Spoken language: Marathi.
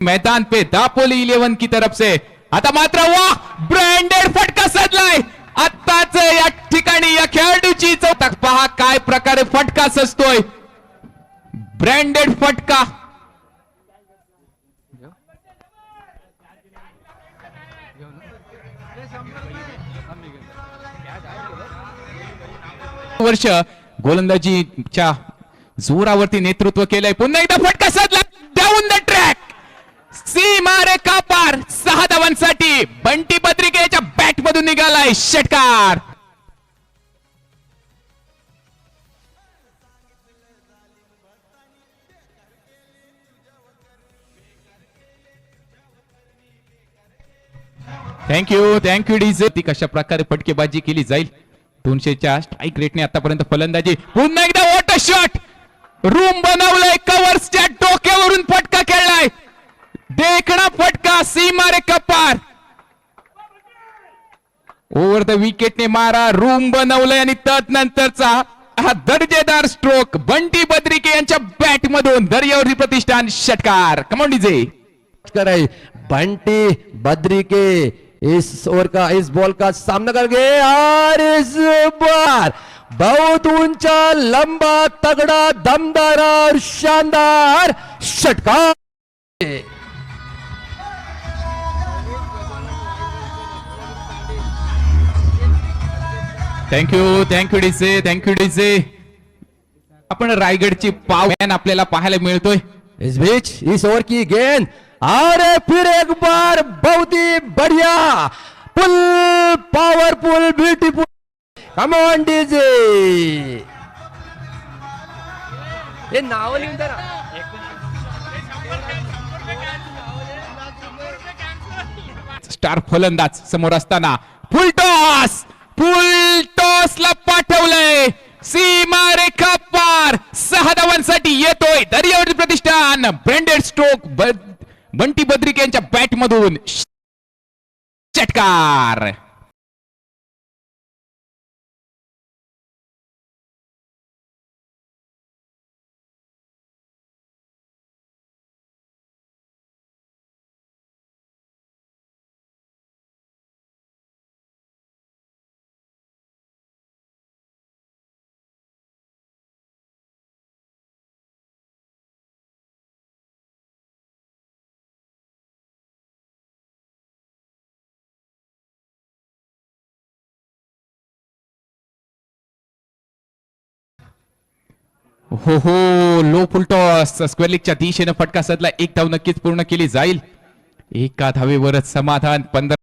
मैदान पे दापोली इलेवन की तरफ से। आता मात्र वाह ब्रँडेड फटका सजलाय। आत्ताच या ठिकाणी या खेळाडूची चौथक पहा काय प्रकारे फटका सजतोय. ब्रँडेड फटका. वर्ष गोलंदाजीच्या जोरावरती नेतृत्व केलंय. पुन्हा एकदा फटका साधला डाऊन द ट्रॅक सीमारे कापार सहा धावांसाठी बंटी पत्रिकेच्या बॅट मधून निघालाय षटकार. थँक्यू थँक्यू डीजे ती कशा प्रकारे फटकेबाजी केली जाईल? दोनशेच्या स्ट्राईक रेटने आतापर्यंत फलंदाजी. पुन्हा एकदा वॉटर शॉट रूम बनवलंय कव्हर्सच्या डोक्यावरून फटका खेळलाय. देखणा फटका सीमारे कपार. ओव्हर द विकेटने मारा रूम बनवलंय आणि तदनंतरचा हा दर्जेदार स्ट्रोक बंटी बद्रिके यांच्या बॅट मधून दर्यावरती प्रतिष्ठान षटकार. कमॉन डीजे करे बंटी बद्रिके इस ओवर का इस बॉल का सामना करके और इस बार बहुत ऊंचा लंबा तगड़ा दमदार और शानदार षटकार। Thank you thank you DJ thank you DJ आपण रायगडची पावॅन आपल्याला पाहायला मिळतोय. इस बीच इस ओवर की गेंद. और फिर एक बार बहुत ही बढ़िया. Full powerful beautiful come on DJ हे नाव लिहून ना स्टार फलंदाज समोर असताना. फुल टॉस फुल ठेवलंय. सीमा रेखा पार. सहा धावांसाठी येतोय. दर्यावरती प्रतिष्ठान. ब्रँडेड स्ट्रोक बंटी बद्रिक यांच्या बॅट मधून. षटकार. हो हो लो फुलटॉस स्क्वेअर लीगच्या दिशेनं फटका सदला. एक धाव नक्कीच पूर्ण केली जाईल. एका धावेवरच समाधान. पंधरा